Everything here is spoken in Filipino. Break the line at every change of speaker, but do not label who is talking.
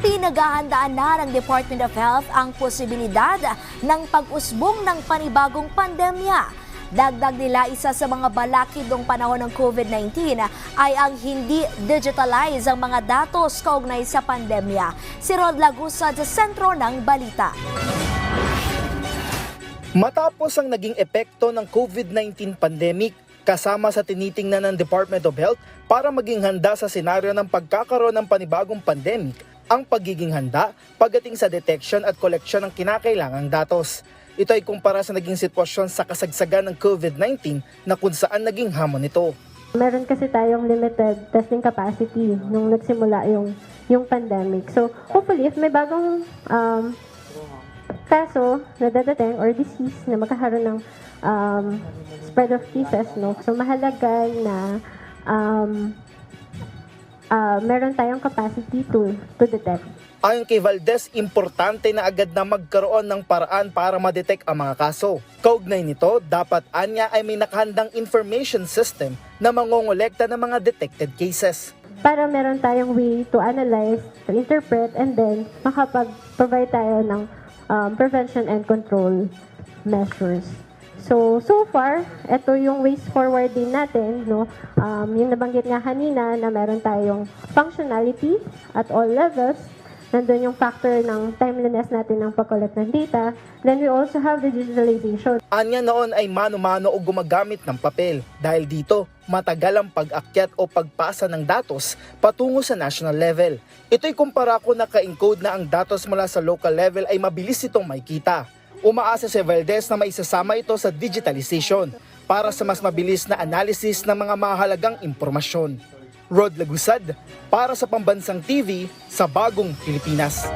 pinaghahandaan na ng Department of Health ang posibilidad ng pag-usbong ng panibagong pandemya. Dagdag nila isa sa mga balakid ng panahon ng COVID-19 ay ang hindi digitalize ang mga datos kaugnay sa pandemya. Si Rod Lagusa sa sentro ng balita.
Matapos ang naging epekto ng COVID-19 pandemic, kasama sa tinitingnan ng Department of Health para maging handa sa senaryo ng pagkakaroon ng panibagong pandemic, ang pagiging handa pagdating sa detection at collection ng kinakailangang datos. Ito ay kumpara sa naging sitwasyon sa kasagsagan ng COVID-19 na kung saan naging hamon ito.
Meron kasi tayong limited testing capacity nung nagsimula yung yung pandemic. So, hopefully, if may bagong um, kaso na dadating or disease na magkakaroon ng um, spread of cases, no? So, mahalaga na um, uh, meron tayong capacity to, to detect.
Ayon kay Valdez, importante na agad na magkaroon ng paraan para ma-detect ang mga kaso. Kaugnay nito, dapat anya ay may nakahandang information system na mangongolekta ng mga detected cases.
para meron tayong way to analyze, to interpret, and then makapag-provide tayo ng um, prevention and control measures. So, so far, ito yung ways forward din natin, no? Um, yung nabanggit nga kanina na meron tayong functionality at all levels. Nandun yung factor ng timeliness natin ng pag-collect ng data. Then we also have the digitalization.
Anya noon ay mano-mano o gumagamit ng papel. Dahil dito, matagal ang pag-akyat o pagpasa ng datos patungo sa national level. Ito'y kumpara ko na ka-encode na ang datos mula sa local level ay mabilis itong makita. Umaasa si Valdez na maisasama ito sa digitalization para sa mas mabilis na analysis ng mga mahalagang impormasyon. Rod Lagusad para sa Pambansang TV sa Bagong Pilipinas.